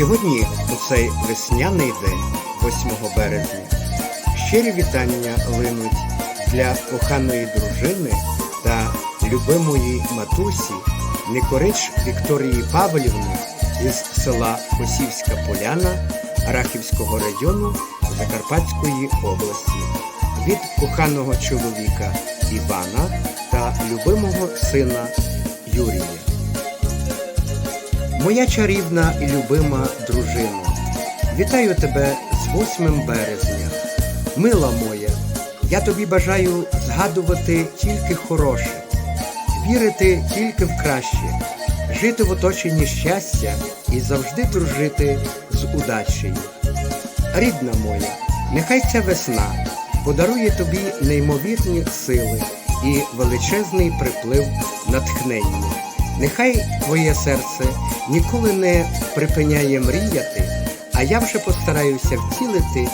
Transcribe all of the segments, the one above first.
Сьогодні, у цей весняний день, 8 березня, щирі вітання линуть для коханої дружини та любимої матусі Никорич Вікторії Павлівни із села Косівська Поляна Рахівського району Закарпатської області від коханого чоловіка Івана та любимого сина Юрія. Моя чарівна і любима дружина, вітаю тебе з 8 березня. Мила моя, я тобі бажаю згадувати тільки хороше, вірити тільки в краще, жити в оточенні щастя і завжди дружити з удачею. Рідна моя, нехай ця весна подарує тобі неймовірні сили і величезний приплив натхнення. Нехай твоє серце ніколи не припиняє мріяти, а я вже постараюся втілити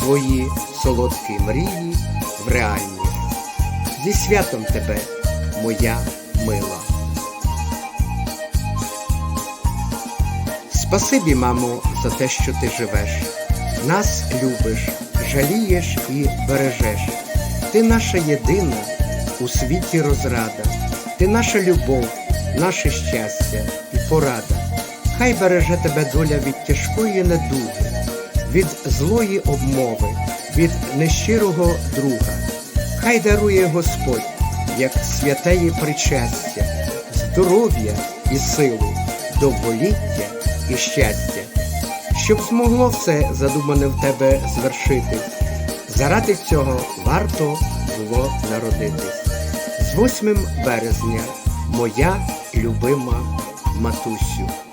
свої солодкі мрії в реальність. Зі святом тебе, моя мила. Спасибі, мамо, за те, що ти живеш. Нас любиш, жалієш і бережеш. Ти наша єдина у світі розрада, ти наша любов, наше щастя і порада. Хай береже тебе доля від тяжкої недуги, від злої обмови, від нещирого друга. Хай дарує Господь, як святеє причастя, здоров'я і силу, довголіття і щастя, щоб змогло все задумане в тебе звершитись. Заради цього варто було народитись. З 8 березня моя любима матусю.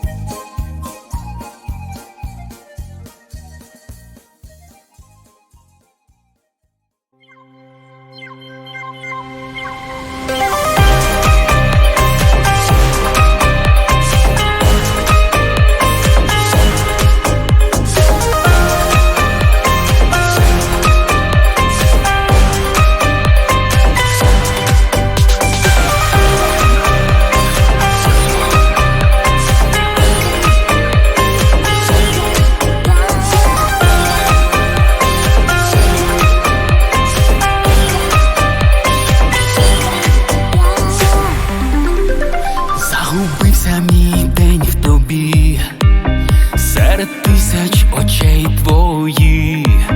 Тисяч очей твоїх,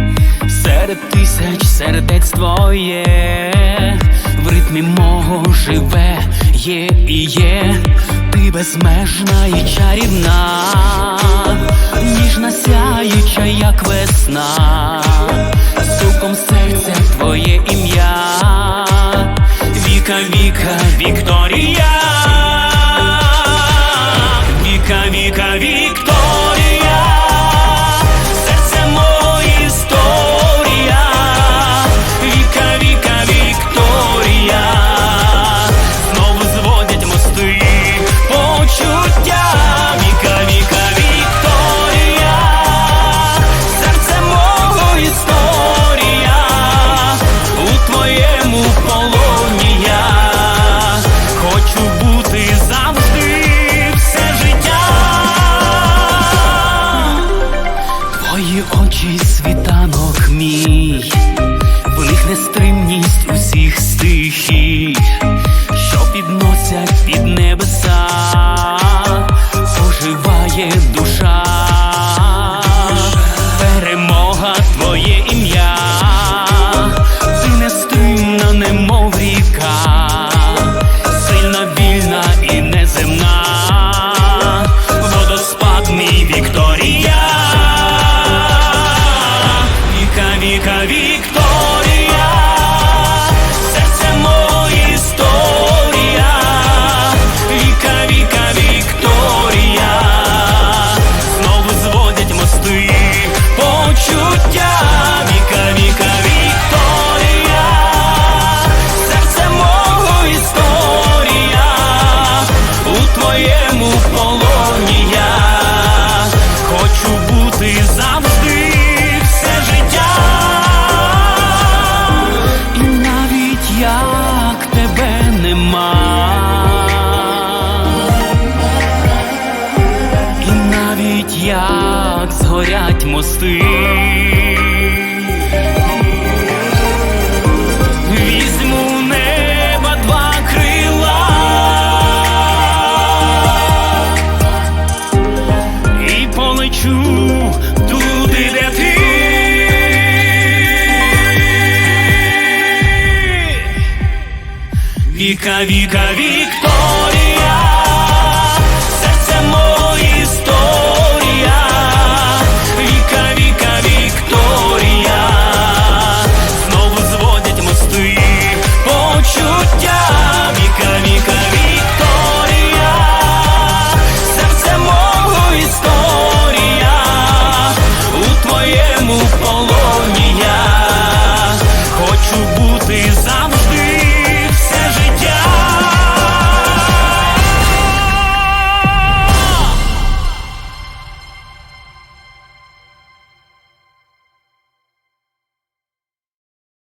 серед тисяч сердець твоє, в ритмі мого живе, є і є, ти безмежна і чарівна, ніжна сяюча, як весна, суком серця твоє ім'я, віка, віка, Вікторія. Світанок мій, будують мости. Візьму неба два крила і полечу туди, де ти. Віка, Віка, Вікторія.